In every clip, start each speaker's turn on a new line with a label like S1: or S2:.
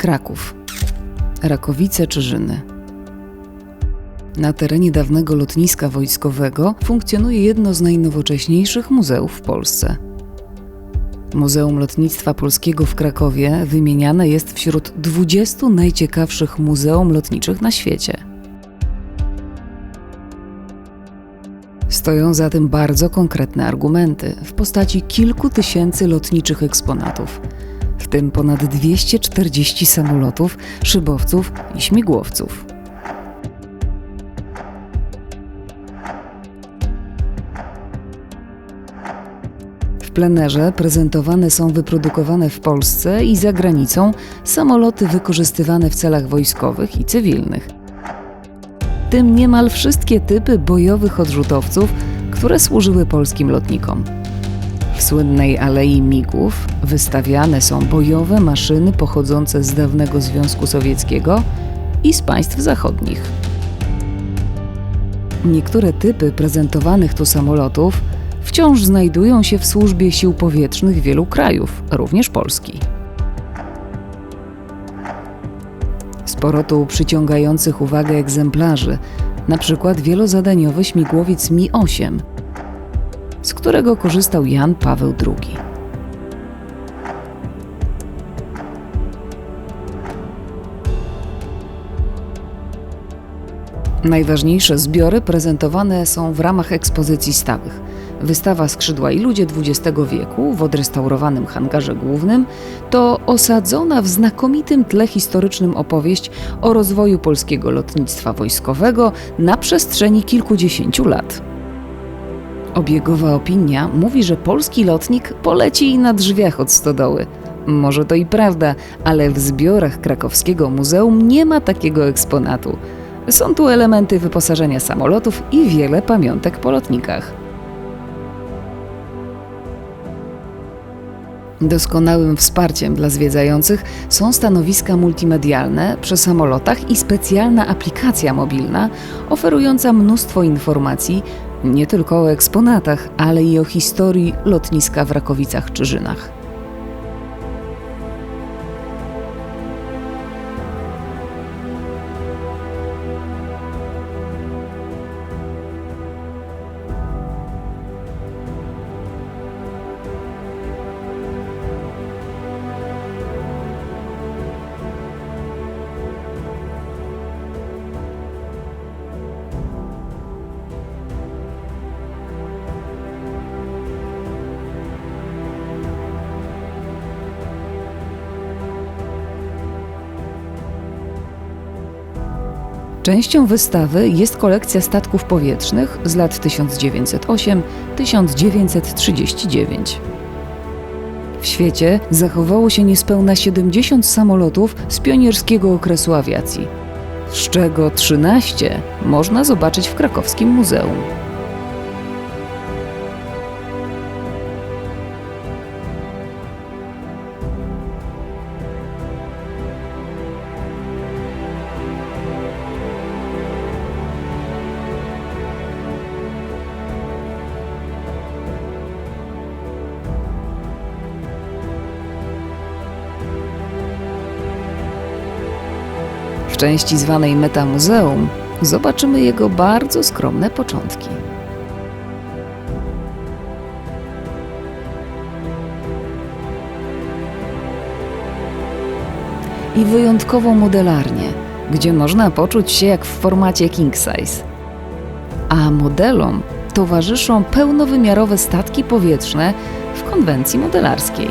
S1: Kraków. Rakowice Czyżyny. Na terenie dawnego lotniska wojskowego funkcjonuje jedno z najnowocześniejszych muzeów w Polsce. Muzeum Lotnictwa Polskiego w Krakowie wymieniane jest wśród 20 najciekawszych muzeum lotniczych na świecie. Stoją za tym bardzo konkretne argumenty w postaci kilku tysięcy lotniczych eksponatów, tym ponad 240 samolotów, szybowców i śmigłowców. W plenerze prezentowane są wyprodukowane w Polsce i za granicą samoloty wykorzystywane w celach wojskowych i cywilnych. Tym niemal wszystkie typy bojowych odrzutowców, które służyły polskim lotnikom. W słynnej Alei Migów wystawiane są bojowe maszyny pochodzące z dawnego Związku Sowieckiego i z państw zachodnich. Niektóre typy prezentowanych tu samolotów wciąż znajdują się w służbie sił powietrznych wielu krajów, również Polski. Sporo tu przyciągających uwagę egzemplarzy, na przykład wielozadaniowy śmigłowiec Mi-8, z którego korzystał Jan Paweł II. Najważniejsze zbiory prezentowane są w ramach ekspozycji stałych. Wystawa Skrzydła i ludzie XX wieku w odrestaurowanym hangarze głównym to osadzona w znakomitym tle historycznym opowieść o rozwoju polskiego lotnictwa wojskowego na przestrzeni kilkudziesięciu lat. Obiegowa opinia mówi, że polski lotnik poleci na drzwiach od stodoły. Może to i prawda, ale w zbiorach krakowskiego muzeum nie ma takiego eksponatu. Są tu elementy wyposażenia samolotów i wiele pamiątek po lotnikach. Doskonałym wsparciem dla zwiedzających są stanowiska multimedialne przy samolotach i specjalna aplikacja mobilna oferująca mnóstwo informacji nie tylko o eksponatach, ale i o historii lotniska w Rakowicach-Czyżynach. Częścią wystawy jest kolekcja statków powietrznych z lat 1908-1939. W świecie zachowało się niespełna 70 samolotów z pionierskiego okresu awiacji, z czego 13 można zobaczyć w krakowskim muzeum. Części zwanej Metamuzeum zobaczymy jego bardzo skromne początki. I wyjątkową modelarnię, gdzie można poczuć się jak w formacie king size. A modelom towarzyszą pełnowymiarowe statki powietrzne w konwencji modelarskiej.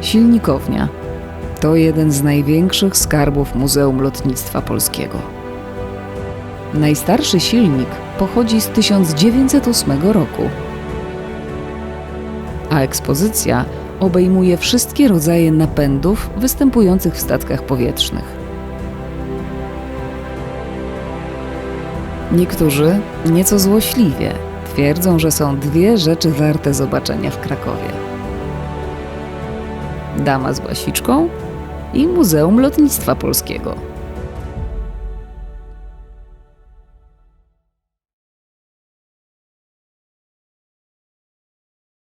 S1: Silnikownia to jeden z największych skarbów Muzeum Lotnictwa Polskiego. Najstarszy silnik pochodzi z 1908 roku, a ekspozycja obejmuje wszystkie rodzaje napędów występujących w statkach powietrznych. Niektórzy, nieco złośliwie, twierdzą, że są dwie rzeczy warte zobaczenia w Krakowie: Dama z łasiczką i Muzeum Lotnictwa Polskiego.